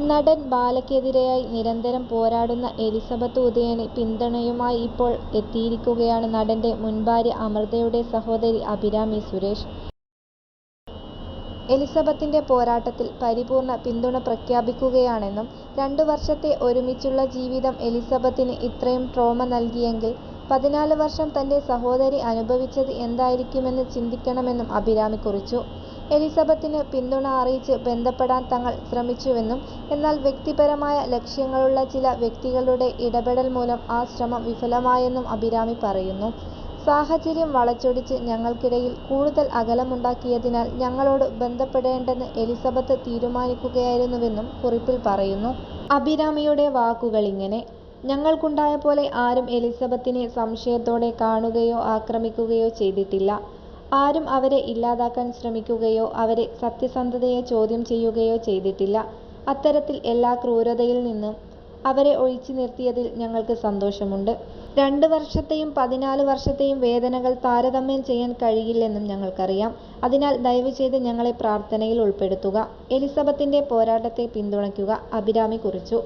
നടൻ ബാലയ്ക്കെതിരായി നിരന്തരം പോരാടുന്ന എലിസബത്ത് ഉദയന് പിന്തുണയുമായി ഇപ്പോൾ എത്തിയിരിക്കുകയാണ് നടന്റെ മുൻ ഭാര്യ അമൃതയുടെ സഹോദരി അഭിരാമി സുരേഷ്. എലിസബത്തിന്റെ പോരാട്ടത്തിൽ പരിപൂർണ പിന്തുണ പ്രഖ്യാപിക്കുകയാണെന്നും രണ്ടു വർഷത്തെ ഒരുമിച്ചുള്ള ജീവിതം എലിസബത്തിന് ഇത്രയും ട്രോമ നൽകിയെങ്കിൽ പതിനാല് വർഷം തന്റെ സഹോദരി അനുഭവിച്ചത് എന്തായിരിക്കുമെന്ന് ചിന്തിക്കണമെന്നും അഭിരാമി കുറിച്ചു. എലിസബത്തിന് പിന്തുണ അറിയിച്ച് ബന്ധപ്പെടാൻ തങ്ങൾ ശ്രമിച്ചുവെന്നും എന്നാൽ വ്യക്തിപരമായ ലക്ഷ്യങ്ങളുള്ള ചില വ്യക്തികളുടെ ഇടപെടൽ മൂലം ആ ശ്രമം വിഫലമായെന്നും അഭിരാമി പറയുന്നു. സാഹചര്യം വളച്ചൊടിച്ച് ഞങ്ങൾക്കിടയിൽ കൂടുതൽ അകലമുണ്ടാക്കിയതിനാൽ ഞങ്ങളോട് ബന്ധപ്പെടേണ്ടെന്ന് എലിസബത്ത് തീരുമാനിക്കുകയായിരുന്നുവെന്നും കുറിപ്പിൽ പറയുന്നു. അഭിരാമിയുടെ വാക്കുകളിങ്ങനെ. "ഞങ്ങൾക്കുണ്ടായ പോലെ ആരും എലിസബത്തിനെ സംശയത്തോടെ കാണുകയോ ആക്രമിക്കുകയോ ചെയ്തിട്ടില്ല. ആരും അവരെ ഇല്ലാതാക്കാൻ ശ്രമിക്കുകയോ അവരെ സത്യസന്ധതയെ ചോദ്യം ചെയ്യുകയോ ചെയ്തിട്ടില്ല. അത്തരത്തിൽ എല്ലാ ക്രൂരതയിൽ നിന്നും അവരെ ഒഴിച്ചു നിർത്തിയതിൽ ഞങ്ങൾക്ക് സന്തോഷമുണ്ട്. രണ്ട് വർഷത്തെയും പതിനാല് വർഷത്തെയും വേദനകൾ താരതമ്യം ചെയ്യാൻ കഴിയില്ലെന്നും ഞങ്ങൾക്കറിയാം. അതിനാൽ ദയവ് ചെയ്ത് ഞങ്ങളെ പ്രാർത്ഥനയിൽ ഉൾപ്പെടുത്തുക. എലിസബത്തിന്റെ പോരാട്ടത്തെ പിന്തുണയ്ക്കുക. " അഭിരാമി കുറിച്ചു.